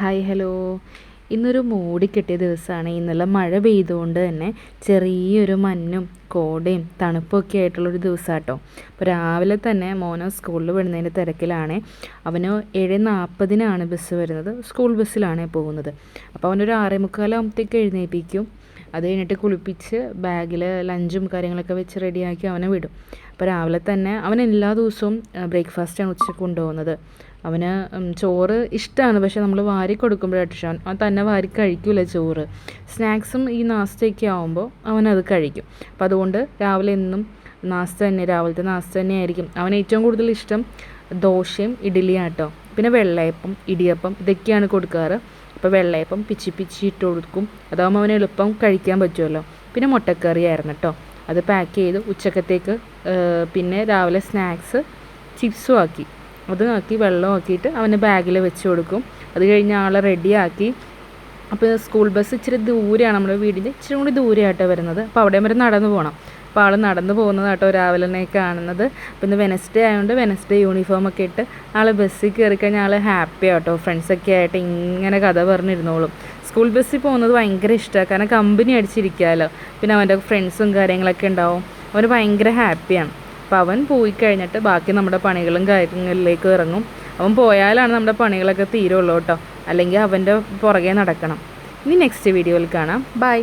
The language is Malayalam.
ഹായ് ഹലോ ഇന്നൊരു മൂടിക്കെട്ടിയ ദിവസമാണ്. ഇന്നലെ മഴ പെയ്തുകൊണ്ട് തന്നെ ചെറിയൊരു മഞ്ഞും കോടയും തണുപ്പൊക്കെ ആയിട്ടുള്ളൊരു ദിവസം കേട്ടോ അപ്പോൾ രാവിലെ തന്നെ മോനോ സ്കൂളിൽ വിടുന്നതിന്റെ തിരക്കിലാണ്. അവന് ഏഴ് നാൽപ്പതിനാണ് ബസ് വരുന്നത്. സ്കൂൾ ബസ്സിലാണ് പോകുന്നത്. അപ്പോൾ അവനൊരു ആറേ മുക്കാലാകുമ്പോഴത്തേക്ക് എഴുന്നേൽപ്പിക്കും. അത് കഴിഞ്ഞിട്ട് കുളിപ്പിച്ച് ബാഗിൽ ലഞ്ചും കാര്യങ്ങളൊക്കെ വെച്ച് റെഡിയാക്കി അവനെ വിടും. അപ്പോൾ രാവിലെ തന്നെ അവൻ എല്ലാ ദിവസവും ബ്രേക്ക്ഫാസ്റ്റാണ് ഉച്ചയ്ക്ക് കൊണ്ടുപോകുന്നത്. അവന് ചോറ് ഇഷ്ടമാണ് പക്ഷെ നമ്മൾ വാരി കൊടുക്കുമ്പോഴായിട്ട് അവൻ തന്നെ വാരി കഴിക്കില്ല ചോറ്. സ്നാക്സും ഈ നാസ്തയൊക്കെ ആകുമ്പോൾ അവനത് കഴിക്കും. അപ്പോൾ അതുകൊണ്ട് രാവിലെ എന്നും നാസ്ത തന്നെ രാവിലത്തെ നാസ്ത തന്നെ ആയിരിക്കും അവന് ഏറ്റവും കൂടുതൽ ഇഷ്ടം ദോശയും ഇഡ്ഡലിയാട്ടോ പിന്നെ വെള്ളയപ്പം ഇടിയപ്പം ഇതൊക്കെയാണ് കൊടുക്കാറ്. അപ്പോൾ വെള്ളയപ്പം പിച്ചി പിച്ചി ഇട്ട് കൊടുക്കും. അതാകുമ്പോൾ അവന് എളുപ്പം കഴിക്കാൻ പറ്റുമല്ലോ പിന്നെ മുട്ടക്കറി ആയിരുന്നു കേട്ടോ. അത് പാക്ക് ചെയ്ത് ഉച്ചക്കത്തേക്ക് പിന്നെ രാവിലെ സ്നാക്സ് ചിപ്സും ആക്കി. അത് ആക്കി വെള്ളം ആക്കിയിട്ട് അവന് ബാഗിൽ വെച്ച് കൊടുക്കും. അത് കഴിഞ്ഞ് ആളെ റെഡിയാക്കി അപ്പോൾ സ്കൂൾ ബസ് ഇച്ചിരി ദൂരെയാണ് നമ്മുടെ വീടിന്റെ ഇച്ചിരി കൂടി ദൂരെയായിട്ടാണ് വരുന്നത്. അപ്പോൾ അവിടെ വരെ നടന്നു പോകണം അപ്പോൾ ആൾ നടന്നു പോകുന്നതാട്ടോ രാവിലെ തന്നെ കാണുന്നത്. അപ്പോൾ ഇന്ന് വെനസ്ഡേ ആയതുകൊണ്ട് വെനസ്ഡേ യൂണിഫോം ഒക്കെ ഇട്ട് ആൾ ബസ്സിൽ കയറി കഴിഞ്ഞാൽ ആൾ ഹാപ്പി ആട്ടോ. ഫ്രണ്ട്സൊക്കെ ആയിട്ട് ഇങ്ങനെ കഥ പറഞ്ഞിരുന്നോളും. സ്കൂൾ ബസ്സിൽ പോകുന്നത് ഭയങ്കര ഇഷ്ടമാണ് കാരണം കമ്പനി അടിച്ചിരിക്കാമല്ലോ പിന്നെ അവന്റെ ഫ്രണ്ട്സും കാര്യങ്ങളൊക്കെ ഉണ്ടാവും. അവന് ഭയങ്കര ഹാപ്പിയാണ്. അപ്പോൾ അവൻ പോയി കഴിഞ്ഞിട്ട് ബാക്കി നമ്മുടെ പണികളും കാര്യങ്ങളിലേക്ക് ഇറങ്ങും. അവൻ പോയാലാണ് നമ്മുടെ പണികളൊക്കെ തീരുള്ളൂ കേട്ടോ. അല്ലെങ്കിൽ അവന്റെ പുറകെ നടക്കണം. ഇനി നെക്സ്റ്റ് വീഡിയോയിൽ കാണാം. ബൈ